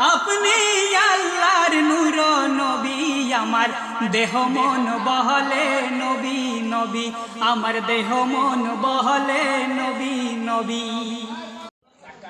আপনি আল্লাহর নূর নবী, আমার দেহ মন বহলে নবী নবী, আমার দেহ মন বহলে নবী নবী।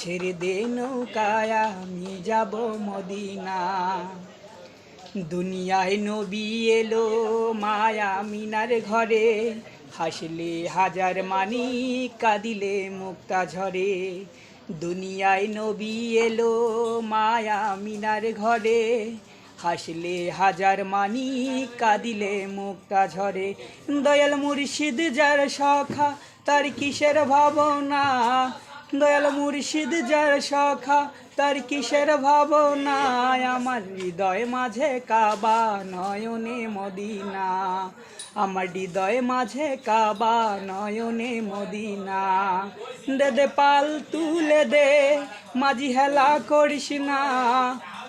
ছেড়ে দে নৌকায়, আমি যাব মদিনা দুনিয়ায় নবী এলো মায়া মিনার ঘরে, হাসলে হাজার মানি, কাঁদিলে মুক্তা ঝরে। দুনিয়ায় নবী এলো মায়া মিনার ঘরে, হাসলে হাজার মানি, কাঁদিলে মুক্তা ঝরে। দয়াল মুর্শিদ যার সখা, তার কিসের ভাবনা? দয়াল মুর্শিদ যার সখা তার কিসের ভাবনায়? আমার হৃদয় মাঝে কাবা, নয়নে মদিনা। আমার হৃদয় মাঝে কাবা, নয়নে মদিনা। দে দে পাল তুলে দে, মাঝি হেলা করিস না।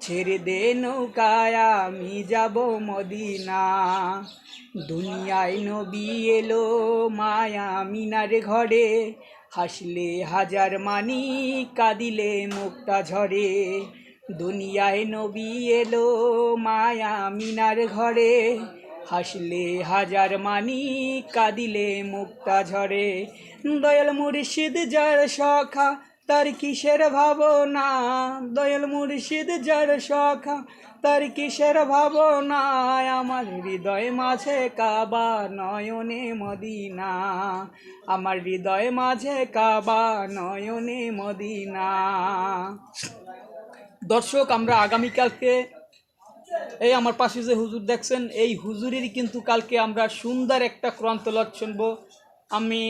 ছেড়ে দে নৌকায়, আমি যাব মদিনা। দুনিয়ায় নবী এলো মায়া মিনার ঘরে। হাসলে হাজার মানি, কাঁদিলে মুক্তা ঝরে। দুনিয়ায় নবী এলো মায়া মিনার ঘরে। হাসলে হাজার মানি, কাঁদিলে মুক্তা ঝরে। দয়াল মুর্শিদ যার সখা তার কিসের ভাবনা? দয়াল মুর্শিদ যার সখা তার কিসের ভাবনা? আমার হৃদয় মাঝে কাবা নয়নে মদিনা। আমার হৃদয় মাঝে কাবা নয়নে মদিনা। দর্শক, আমরা আগামীকালকে এই আমার পাশে যে হুজুর দেখছেন, এই হুজুরেরই কিন্তু কালকে আমরা সুন্দর একটা ক্রান্তলত শুনব। আমি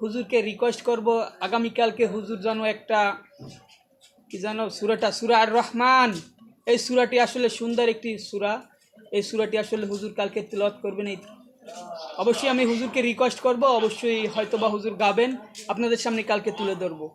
হুজুরকে রিকোয়েস্ট করব, আগামীকালকে হুজুর যেন একটা, কি যেন সুরাটা, সুরা আর রহমান এই সুরাটি আসলে সুন্দর একটি সুরা। এই সুরাটি আসলে হুজুর কালকে তিলত করবেন এই অবশ্যই আমি হুজুরকে রিকোয়েস্ট করব, অবশ্যই হয়তো বা হুজুর গাবেন। আপনাদের সামনে কালকে তুলে ধরবো।